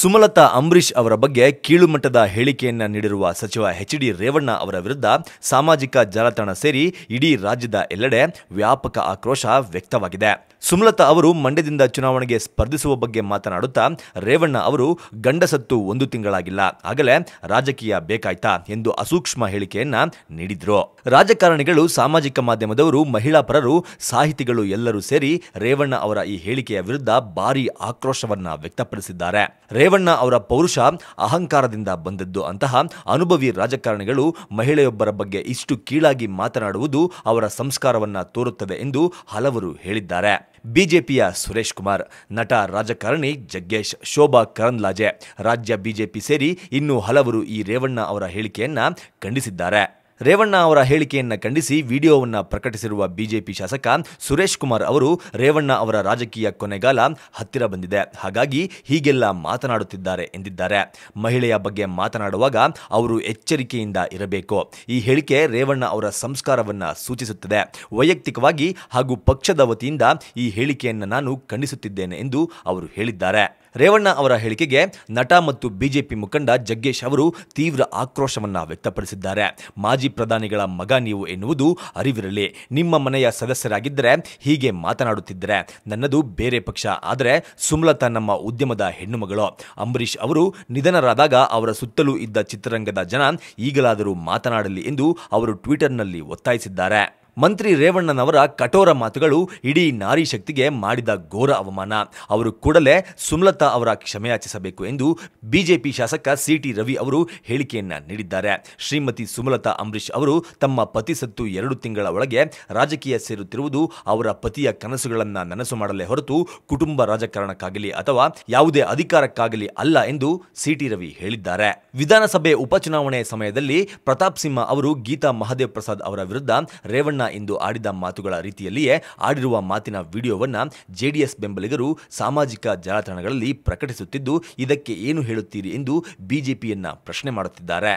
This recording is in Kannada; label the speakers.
Speaker 1: ಸುಮಲತಾ ಅಂಬರೀಷ್ ಅವರ ಬಗ್ಗೆ ಕೀಳುಮಟ್ಟದ ಹೇಳಿಕೆಯನ್ನ ನೀಡಿರುವ ಸಚಿವ ಎಚ್ ಡಿ ರೇವಣ್ಣ ಅವರ ವಿರುದ್ಧ ಸಾಮಾಜಿಕ ಜಾಲತಾಣ ಸೇರಿ ಇಡೀ ರಾಜ್ಯದ ಎಲ್ಲೆಡೆ ವ್ಯಾಪಕ ಆಕ್ರೋಶ ವ್ಯಕ್ತವಾಗಿದೆ. ಸುಮಲತಾ ಅವರು ಮಂಡ್ಯದಿಂದ ಚುನಾವಣೆಗೆ ಸ್ಪರ್ಧಿಸುವ ಬಗ್ಗೆ ಮಾತನಾಡುತ್ತಾ ರೇವಣ್ಣ ಅವರು ಗಂಡಸತ್ತು ಒಂದು ತಿಂಗಳಾಗಿಲ್ಲ, ಆಗಲೇ ರಾಜಕೀಯ ಬೇಕಾಯ್ತಾ ಎಂದು ಅಸೂಕ್ಷ್ಮ ಹೇಳಿಕೆಯನ್ನ ನೀಡಿದ್ರು. ರಾಜಕಾರಣಿಗಳು, ಸಾಮಾಜಿಕ ಮಾಧ್ಯಮದವರು, ಮಹಿಳಾ ಪರರು, ಸಾಹಿತಿಗಳು ಎಲ್ಲರೂ ಸೇರಿ ರೇವಣ್ಣ ಅವರ ಈ ಹೇಳಿಕೆಯ ವಿರುದ್ಧ ಭಾರೀ ಆಕ್ರೋಶವನ್ನ ವ್ಯಕ್ತಪಡಿಸಿದ್ದಾರೆ. ರೇವಣ್ಣ ಅವರ ಪೌರುಷ ಅಹಂಕಾರದಿಂದ ಬಂದದ್ದು. ಅಂತಹ ಅನುಭವಿ ರಾಜಕಾರಣಿಗಳು ಮಹಿಳೆಯೊಬ್ಬರ ಬಗ್ಗೆ ಇಷ್ಟು ಕೀಳಾಗಿ ಮಾತನಾಡುವುದು ಅವರ ಸಂಸ್ಕಾರವನ್ನ ತೋರುತ್ತದೆ ಎಂದು ಹಲವರು ಹೇಳಿದ್ದಾರೆ. ಬಿಜೆಪಿಯ ಸುರೇಶ್ ಕುಮಾರ್, ನಟ ರಾಜಕಾರಣಿ ಜಗ್ಗೇಶ್, ಶೋಭಾ ಕರಂದ್ಲಾಜೆ, ರಾಜ್ಯ ಬಿಜೆಪಿ ಸೇರಿ ಇನ್ನೂ ಹಲವರು ಈ ರೇವಣ್ಣ ಅವರ ಹೇಳಿಕೆಯನ್ನ ಖಂಡಿಸಿದ್ದಾರೆ. ರೇವಣ್ಣ ಅವರ ಹೇಳಿಕೆಯನ್ನು ಖಂಡಿಸಿ ವಿಡಿಯೋವನ್ನು ಪ್ರಕಟಿಸಿರುವ ಬಿಜೆಪಿ ಶಾಸಕ ಸುರೇಶ್ ಕುಮಾರ್ ಅವರು ರೇವಣ್ಣ ಅವರ ರಾಜಕೀಯ ಕೊನೆಗಾಲ ಹತ್ತಿರ ಬಂದಿದೆ. ಹಾಗಾಗಿ ಹೀಗೆಲ್ಲ ಮಾತನಾಡುತ್ತಿದ್ದಾರೆ ಎಂದಿದ್ದಾರೆ. ಮಹಿಳೆಯ ಬಗ್ಗೆ ಮಾತನಾಡುವಾಗ ಅವರು ಎಚ್ಚರಿಕೆಯಿಂದ ಇರಬೇಕು. ಈ ಹೇಳಿಕೆ ರೇವಣ್ಣ ಅವರ ಸಂಸ್ಕಾರವನ್ನು ಸೂಚಿಸುತ್ತದೆ. ವೈಯಕ್ತಿಕವಾಗಿ ಹಾಗೂ ಪಕ್ಷದ ವತಿಯಿಂದ ಈ ಹೇಳಿಕೆಯನ್ನು ನಾನು ಖಂಡಿಸುತ್ತಿದ್ದೇನೆ ಎಂದು ಅವರು ಹೇಳಿದ್ದಾರೆ. ರೇವಣ್ಣ ಅವರ ಹೇಳಿಕೆಗೆ ನಟ ಮತ್ತು ಬಿಜೆಪಿ ಮುಖಂಡ ಜಗ್ಗೇಶ್ ಅವರು ತೀವ್ರ ಆಕ್ರೋಶವನ್ನ ವ್ಯಕ್ತಪಡಿಸಿದ್ದಾರೆ. ಮಾಜಿ ಪ್ರಧಾನಿಗಳ ಮಗ ನೀವು ಎನ್ನುವುದು ಅರಿವಿರಲಿ. ನಿಮ್ಮ ಮನೆಯ ಸದಸ್ಯರಾಗಿದ್ದರೆ ಹೀಗೆ ಮಾತನಾಡುತ್ತಿದ್ದರೆ. ನನ್ನದು ಬೇರೆ ಪಕ್ಷ, ಆದರೆ ಸುಮಲತಾ ನಮ್ಮ ಉದ್ಯಮದ ಹೆಣ್ಣುಮಗಳು. ಅಂಬರೀಷ್ ಅವರು ನಿಧನರಾದಾಗ ಅವರ ಸುತ್ತಲೂ ಇದ್ದ ಚಿತ್ರರಂಗದ ಜನ ಈಗಲಾದರೂ ಮಾತನಾಡಲಿ ಎಂದು ಅವರು ಟ್ವಿಟರ್ನಲ್ಲಿ ಒತ್ತಾಯಿಸಿದ್ದಾರೆ. ಮಂತ್ರಿ ರೇವಣ್ಣನವರ ಕಠೋರ ಮಾತುಗಳು ಇಡೀ ನಾರಿ ಶಕ್ತಿಗೆ ಮಾಡಿದ ಘೋರ ಅವಮಾನ. ಅವರು ಕೂಡಲೇ ಸುಮಲತಾ ಅವರ ಕ್ಷಮೆಯಾಚಿಸಬೇಕು ಎಂದು ಬಿಜೆಪಿ ಶಾಸಕ ಸಿಟಿ ರವಿ ಅವರು ಹೇಳಿಕೆಯನ್ನ ನೀಡಿದ್ದಾರೆ. ಶ್ರೀಮತಿ ಸುಮಲತಾ ಅಂಬರೀಶ್ ಅವರು ತಮ್ಮ ಪತಿ ಸತ್ತು ಎರಡು ತಿಂಗಳ ಒಳಗೆ ರಾಜಕೀಯ ಸೇರುತ್ತಿರುವುದು ಅವರ ಪತಿಯ ಕನಸುಗಳನ್ನ ನನಸು ಮಾಡಲೇ ಹೊರತು ಕುಟುಂಬ ರಾಜಕಾರಣಕ್ಕಾಗಲಿ ಅಥವಾ ಯಾವುದೇ ಅಧಿಕಾರಕ್ಕಾಗಲಿ ಅಲ್ಲ ಎಂದು ಸಿಟಿ ರವಿ ಹೇಳಿದ್ದಾರೆ. ವಿಧಾನಸಭೆ ಉಪಚುನಾವಣೆ ಸಮಯದಲ್ಲಿ ಪ್ರತಾಪ್ ಸಿಂಹ ಅವರು ಗೀತಾ ಮಹದೇವ್ ಪ್ರಸಾದ್ ಅವರ ವಿರುದ್ಧ ರೇವಣ್ಣ ಇಂದು ಆಡಿದ ಮಾತುಗಳ ರೀತಿಯಲ್ಲಿಯೇ ಆಡಿರುವ ಮಾತಿನ ವಿಡಿಯೋವನ್ನು ಜೆಡಿಎಸ್ ಬೆಂಬಲಿಗರು ಸಾಮಾಜಿಕ ಜಾಲತಾಣಗಳಲ್ಲಿ ಪ್ರಕಟಿಸುತ್ತಿದ್ದು, ಇದಕ್ಕೆ ಏನು ಹೇಳುತ್ತೀರಿ ಎಂದು ಬಿಜೆಪಿಯನ್ನ ಪ್ರಶ್ನೆ ಮಾಡುತ್ತಿದ್ದಾರೆ.